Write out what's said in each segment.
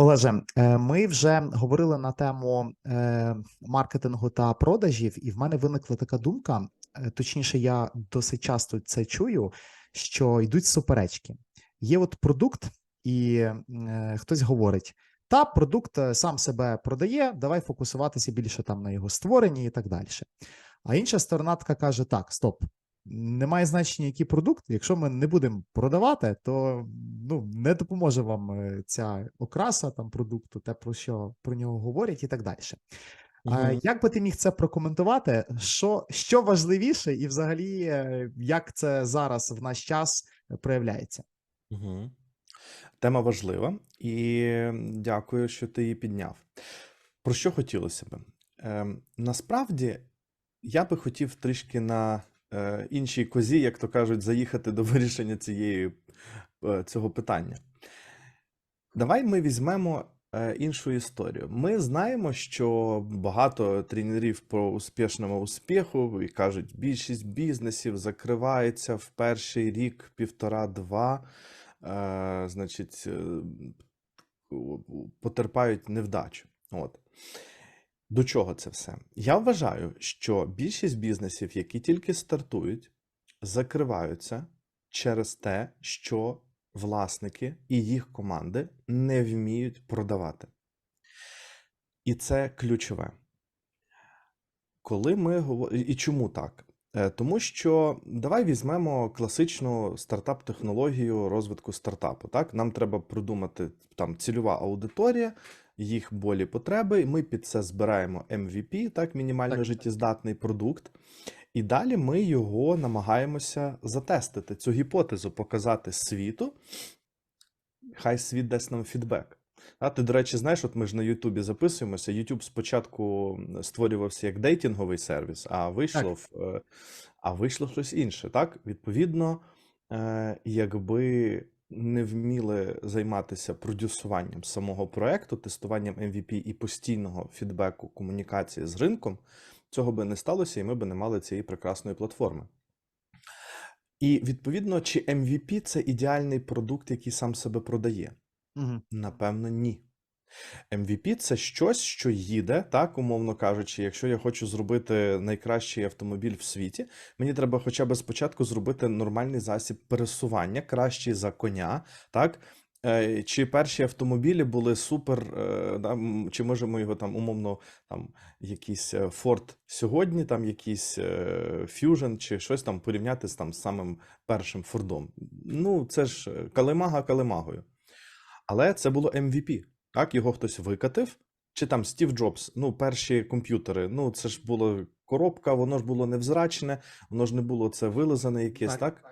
Олеже, е, ми вже говорили на тему е, маркетингу та продажів, і в мене виникла така думка. е, Точніше, я досить часто це чую, що йдуть суперечки. Є от продукт, і хтось говорить: та продукт сам себе продає, давай фокусуватися більше там на його створенні і так далі. А інша сторона така каже: так, стоп. Немає значення, який продукт. Якщо ми не будемо продавати, то ну не допоможе вам е, ця окраса там продукту, те про що про нього говорять, і так далі. А як би ти міг це прокоментувати? Що, що важливіше, і взагалі, е, як це зараз в наш час е, проявляється? Мгм. Тема важлива, і дякую, що ти її підняв. Про що хотілося би? Ем, насправді, я би хотів трішки на е, іншій козі, як то кажуть, заїхати до вирішення цієї, е, цього питання. Давай ми візьмемо е, іншу історію. Ми знаємо, що багато тренерів по успішному успіху і кажуть, більшість бізнесів закривається в перший рік, півтора-два, е, значить, е, потерпають невдачу. От. До чого це все? Я вважаю, що більшість бізнесів, які тільки стартують, закриваються через те, що власники і їх команди не вміють продавати. І це ключове. Коли ми говоримо, і чому так? Е, Тому що давай візьмемо класичну стартап-технологію розвитку стартапу. Так, нам треба продумати там цільова аудиторія, їх болі потреби. Ми під це збираємо MVP, так, мінімально Так. життєздатний продукт. І далі ми його намагаємося затестити, цю гіпотезу показати світу. Хай світ дасть нам фідбек. А ти, до речі, знаєш, от ми ж на Ютубі записуємося. Ютуб спочатку створювався як дейтинговий сервіс, а вийшло, в, е, а вийшло щось інше. Так? Відповідно, е, якби не вміли займатися продюсуванням самого проекту, тестуванням MVP і постійного фідбеку комунікації з ринком, цього би не сталося, і ми би не мали цієї прекрасної платформи. І відповідно, чи MVP це ідеальний продукт, який сам себе продає? Угу. Напевно, ні. MVP це щось, що їде, так, умовно кажучи, якщо я хочу зробити найкращий автомобіль в світі, мені треба хоча б спочатку зробити нормальний засіб пересування, кращий за коня, так? Е, Чи перші автомобілі були супер, е, да, чи можемо його там умовно, там якийсь е, Ford сьогодні, там якийсь Fusion, чи щось там порівняти з там самим першим Фордом. Ну, це ж калимага калимагою. Але це було MVP. Так, його хтось викатив. Чи там Стів Джобс, ну, перші комп'ютери, ну це ж була коробка, воно ж було невзрачне, воно ж не було це вилизане якесь, так?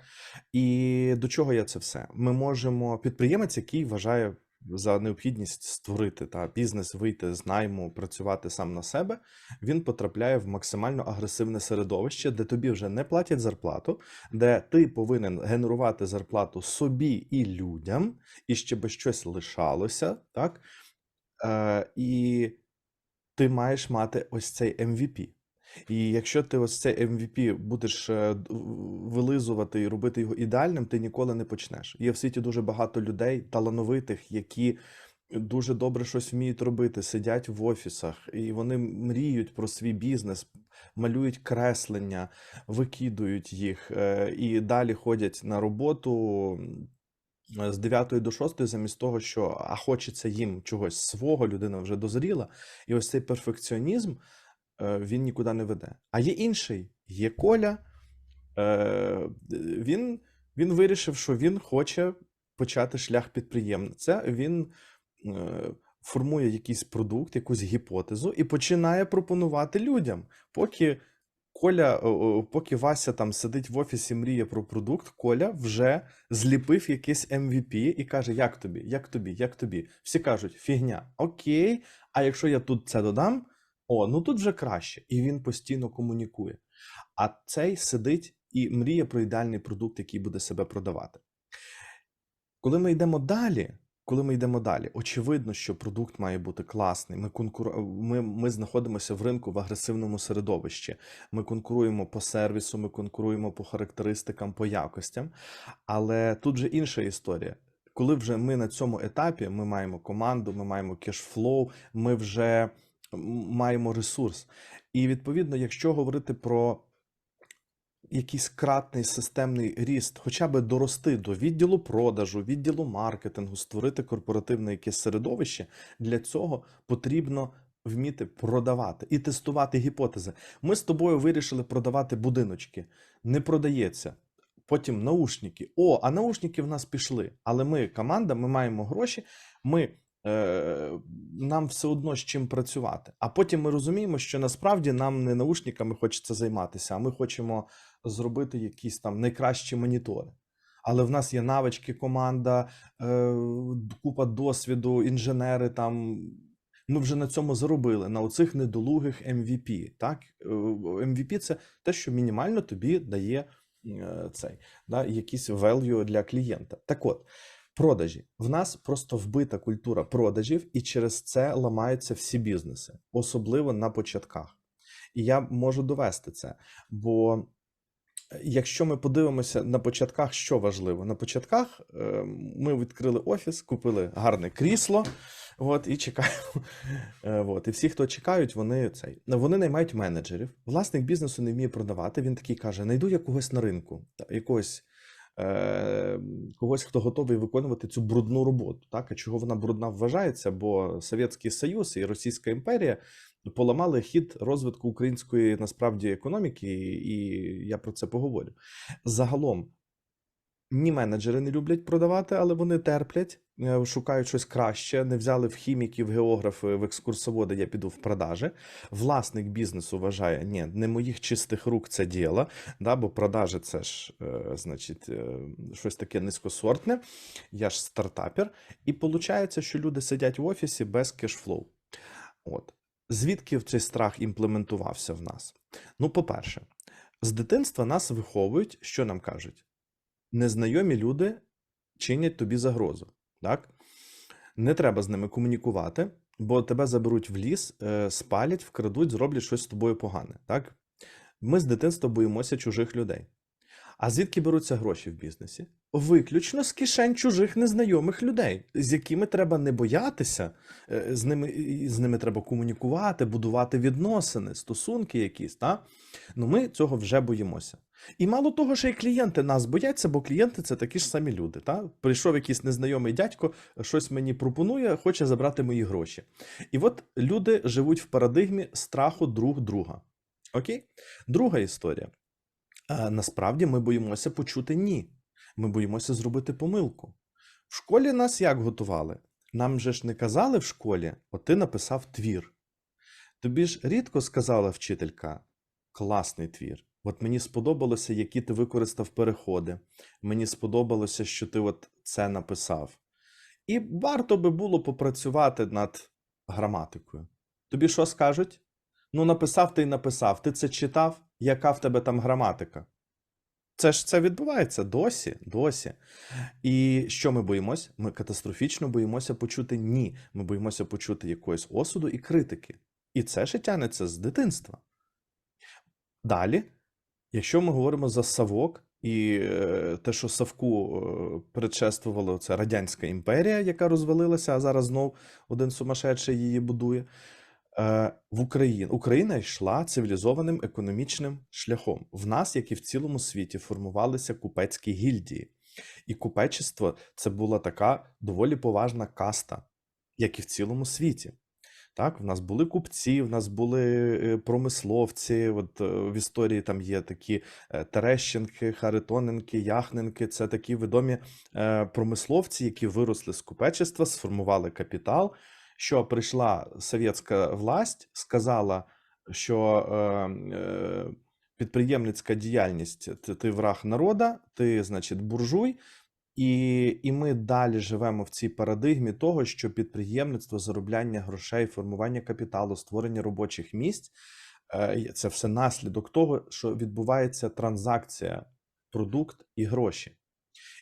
І до чого я це все? Ми можемо підприємець, який вважає за необхідність створити та бізнес, вийти з найму, працювати сам на себе. Він потрапляє в максимально агресивне середовище, де тобі вже не платять зарплату, де ти повинен генерувати зарплату собі і людям, і щоб щось лишалося, так? Е, і ти маєш мати ось цей MVP. І якщо ти ось цей MVP будеш е, вилизувати і робити його ідеальним, ти ніколи не почнеш. Є в світі дуже багато людей, талановитих, які дуже добре щось вміють робити, сидять в офісах, і вони мріють про свій бізнес, малюють креслення, викидують їх е, і далі ходять на роботу. З 9 до 6 замість того, що а хочеться їм чогось свого, людина вже дозріла, і ось цей перфекціонізм він нікуди не веде. А є інший, є Коля. е, Він, він вирішив, що він хоче почати шлях підприємця. Він е, формує якийсь продукт, якусь гіпотезу і починає пропонувати людям. Поки Коля, поки Вася там сидить в офісі, мріє про продукт, Коля вже зліпив якийсь MVP і каже: Як тобі, як тобі, як тобі? Всі кажуть, фігня, окей. А якщо я тут це додам, о, ну тут вже краще. І він постійно комунікує. А цей сидить і мріє про ідеальний продукт, який буде себе продавати. Коли ми йдемо далі, коли ми йдемо далі, очевидно, що продукт має бути класний. Ми конкур... ми, ми знаходимося в ринку в агресивному середовищі. Ми конкуруємо по сервісу, ми конкуруємо по характеристикам, по якостям. Але тут же інша історія. коли вже ми на цьому етапі, ми маємо команду, ми маємо кешфлоу, ми вже маємо ресурс. І відповідно, якщо говорити про якийсь кратний системний ріст, хоча б дорости до відділу продажу, відділу маркетингу, створити корпоративне якесь середовище, для цього потрібно вміти продавати і тестувати гіпотези. Ми з тобою вирішили продавати будиночки. Не продається. Потім наушники. О, а наушники в нас пішли. Але ми команда, ми маємо гроші, ми, нам все одно з чим працювати. А потім ми розуміємо, що насправді нам не наушниками хочеться займатися, а ми хочемо зробити якісь там найкращі монітори. Але в нас є навички, команда, е, купа досвіду, інженери там. Ми вже на цьому заробили, на оцих недолугих MVP. Так? Е, MVP – це те, що мінімально тобі дає е, цей, да, якийсь value для клієнта. Так от, продажі. В нас просто вбита культура продажів, і через це ламаються всі бізнеси, особливо на початках. І я можу довести це. Бо е, якщо ми подивимося на початках, що важливо? На початках е, ми відкрили офіс, купили гарне крісло. От, і чекаємо. Е, От, і всі, хто чекають, вони цей вони наймають менеджерів. Власник бізнесу не вміє продавати. Він такий каже: найду я когось на ринку, якогось е, когось, хто готовий виконувати цю брудну роботу. Так, а чого вона брудна вважається? Бо Совєтський Союз і Російська імперія поламали хід розвитку української насправді економіки, і я про це поговорю. Загалом. Ні менеджери не люблять продавати, але вони терплять, е, шукають щось краще. Не взяли в хіміків, географи, в екскурсоводи, я піду в продажі. Власник бізнесу вважає, ні, не моїх чистих рук це діло, да, бо продажі це ж, е, значить, е, щось таке низькосортне. Я ж стартапер. І виходить, що люди сидять в офісі без кешфлоу. От. Звідки цей страх імплементувався в нас? Ну, по-перше, з дитинства нас виховують, що нам кажуть? Незнайомі люди чинять тобі загрозу. Так? Не треба з ними комунікувати, бо тебе заберуть в ліс, е, спалять, вкрадуть, зроблять щось з тобою погане. Так? Ми з дитинства боїмося чужих людей. А звідки беруться гроші в бізнесі? Виключно з кишень чужих незнайомих людей, з якими треба не боятися, е, з ними, з ними треба комунікувати, будувати відносини, стосунки якісь. Та? Ну ми цього вже боїмося. І мало того, що і клієнти нас бояться, бо клієнти це такі ж самі люди. Та? Прийшов якийсь незнайомий дядько, щось мені пропонує, хоче забрати мої гроші. І от люди живуть в парадигмі страху друг друга. Окей? Друга історія. Насправді ми боїмося почути ні. Ми боїмося зробити помилку. В школі нас як готували? Нам же ж не казали в школі, от ти написав твір. Тобі ж рідко сказала вчителька, класний твір. От мені сподобалося, які ти використав переходи. Мені сподобалося, що ти от це написав. І варто би було попрацювати над граматикою. Тобі що скажуть? Ну, написав ти й написав. Ти це читав? Яка в тебе там граматика? Це ж це відбувається досі, досі. І що ми боїмось? Ми катастрофічно боїмося почути ні. Ми боїмося почути якогось осуду і критики. І це ще тянеться з дитинства. Далі, якщо ми говоримо за Савок і е, те, що Савку е, предшествувало, це Радянська імперія, яка розвалилася, а зараз знов один сумасшедший її будує. Е, в Україну Україна йшла цивілізованим економічним шляхом. В нас, як і в цілому світі, формувалися купецькі гільдії, і купечество це була така доволі поважна каста, як і в цілому світі. Так, в нас були купці, в нас були е, промисловці. От е, в історії там є такі е, Терещенки, Харитоненки, Яхненки. Це такі відомі промисловці, які виросли з купечества, сформували капітал. Що прийшла совєтська власть, сказала, що підприємницька діяльність ти враг народа, ти, значить, буржуй. І, і ми далі живемо в цій парадигмі того, що підприємництво, заробляння грошей, формування капіталу, створення робочих місць е, це все наслідок того, що відбувається транзакція, продукт і гроші.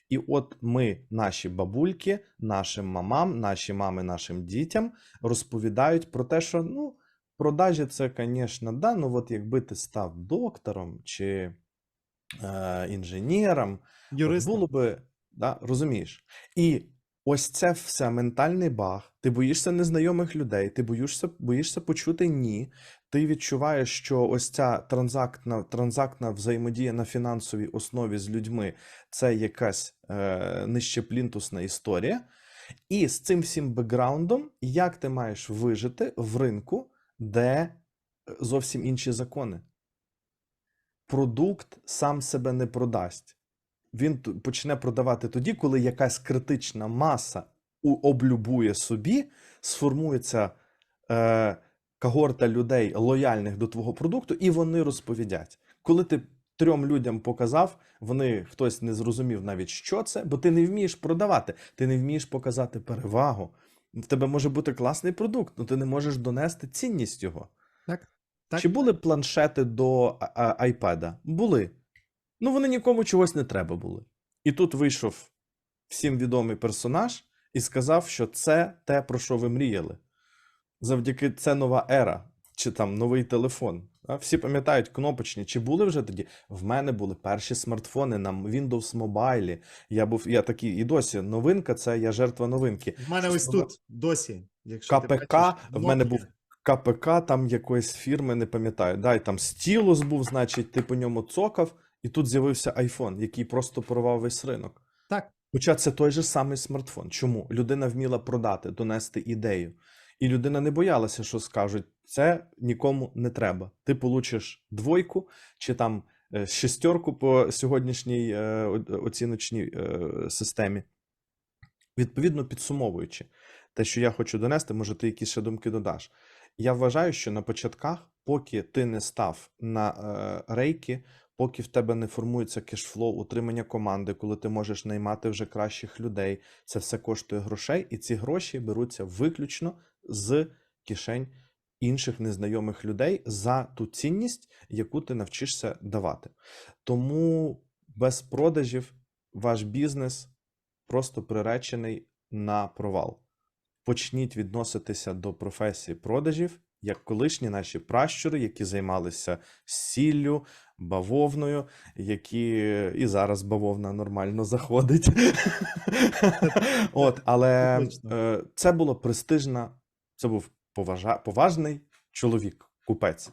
І от ми, наші бабульки, нашим мамам, наші мами, нашим дітям розповідають про те, що ну, продажі це, звісно, да, ну от якби ти став доктором чи е, інженером, Юристом. було би, да, розумієш. І Ось це все ментальний баг. Ти боїшся незнайомих людей, ти боїшся, боїшся почути ні. Ти відчуваєш, що ось ця транзактна, транзактна взаємодія на фінансовій основі з людьми це якась е, нижчеплінтусна історія. І з цим всім бекграундом, як ти маєш вижити в ринку, де е, зовсім інші закони? Продукт сам себе не продасть. Він почне продавати тоді, коли якась критична маса облюбує собі, сформується е, когорта людей лояльних до твого продукту, і вони розповідять. Коли ти трьом людям показав, вони хтось не зрозумів навіть, що це, бо ти не вмієш продавати, ти не вмієш показати перевагу. В тебе може бути класний продукт, але ти не можеш донести цінність його. Так? Так. Чи були планшети до а- а- Були. Ну, вони нікому чогось не треба були. І тут вийшов всім відомий персонаж і сказав, що це те, про що ви мріяли. Завдяки це нова ера, чи там новий телефон. Всі пам'ятають кнопочні, чи були вже тоді? В мене були перші смартфони на Windows Mobile. Я був, я такий, і досі новинка це я жертва новинки. В мене ось В- тут досі. Якщо ти КПК, бачиш, в мене був КПК там якоїсь фірми, не пам'ятаю. Да, і там стілус був, значить, ти по ньому цокав, і тут з'явився iPhone, який просто порвав весь ринок. Так. Хоча це той же самий смартфон. Чому? Людина вміла продати, донести ідею. І людина не боялася, що скажуть, це нікому не треба. Ти получиш двойку чи там е, шестерку по сьогоднішній е, оціночній е, системі. Відповідно, підсумовуючи те, що я хочу донести, може, ти якісь ще думки додаш. Я вважаю, що на початках, поки ти не став на рейки, поки в тебе не формується кешфлоу, утримання команди, коли ти можеш наймати вже кращих людей, це все коштує грошей, і ці гроші беруться виключно з кишень інших незнайомих людей за ту цінність, яку ти навчишся давати. Тому без продажів ваш бізнес просто приречений на провал. Почніть відноситися до професії продажів як колишні наші пращури, які займалися сіллю, бавовною, які і зараз бавовна нормально заходить. От, але е, це було престижна, це був поважа, поважний чоловік, купець.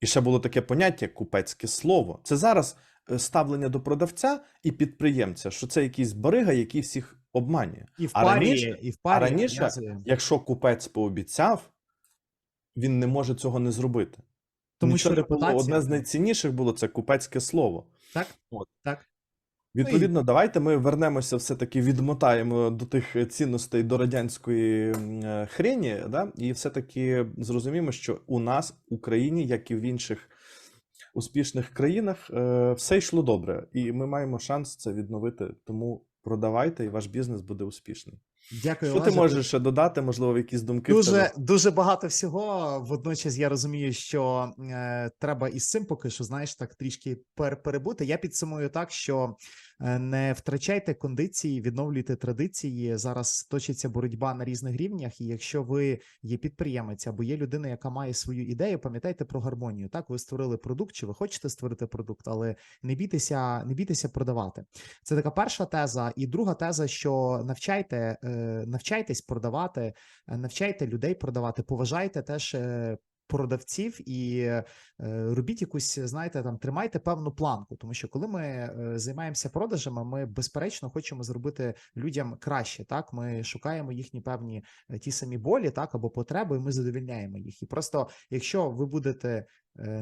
І ще було таке поняття купецьке слово. Це зараз е, ставлення до продавця і підприємця, що це якийсь барига, який всіх обманює. І в А раніше- і в парі а раніше- Якщо купець пообіцяв, він не може цього не зробити. Тому Нічого що не було. Одне з найцінніших було це купецьке слово. Так, От. так. Відповідно, давайте ми вернемося, все-таки відмотаємо до тих цінностей до радянської е, хрені, да? і все-таки зрозуміємо, що у нас, в Україні, як і в інших успішних країнах, е, все йшло добре, і ми маємо шанс це відновити. Тому продавайте, і ваш бізнес буде успішний. Дякую. Що ти можеш ще додати? Можливо, якісь думки Дуже дуже багато всього. Водночас я розумію, що е, треба із цим поки що, знаєш, так трішки пер- перебути. Я підсумую так, що е, не втрачайте кондиції, відновлюйте традиції. Зараз точиться боротьба на різних рівнях. І якщо ви є підприємець або є людина, яка має свою ідею, пам'ятайте про гармонію. Так, ви створили продукт, чи ви хочете створити продукт, але не бійтеся, не бійтеся продавати. Це така перша теза. І друга теза, що навчайте, е, навчайтесь продавати, е, навчайте людей продавати, поважайте теж. е, Продавців і е, робіть якусь, знаєте, там тримайте певну планку, тому що коли ми е, займаємося продажами, ми безперечно хочемо зробити людям краще. Так, ми шукаємо їхні певні е, ті самі болі, так або потреби, і ми задовільняємо їх. І просто, якщо ви будете е,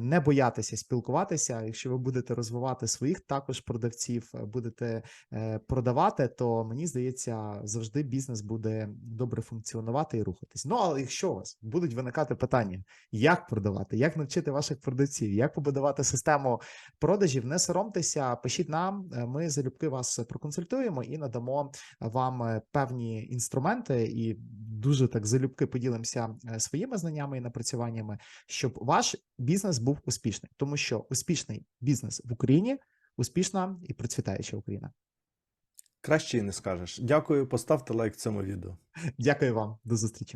не боятися спілкуватися, якщо ви будете розвивати своїх також продавців, е, будете е, продавати, то мені здається, завжди бізнес буде добре функціонувати і рухатись. Ну але якщо у вас будуть виникати питання, як продавати, як навчити ваших продавців, як побудувати систему продажів, не соромтеся, пишіть нам. е, Ми залюбки вас проконсультуємо і надамо вам е, певні інструменти, і дуже так залюбки поділимося е, своїми знаннями і напрацюваннями, щоб ваш бізнес був успішний, тому що успішний бізнес в Україні успішна і процвітаюча Україна. Краще і не скажеш. Дякую, поставте лайк цьому відео. Дякую вам, до зустрічі.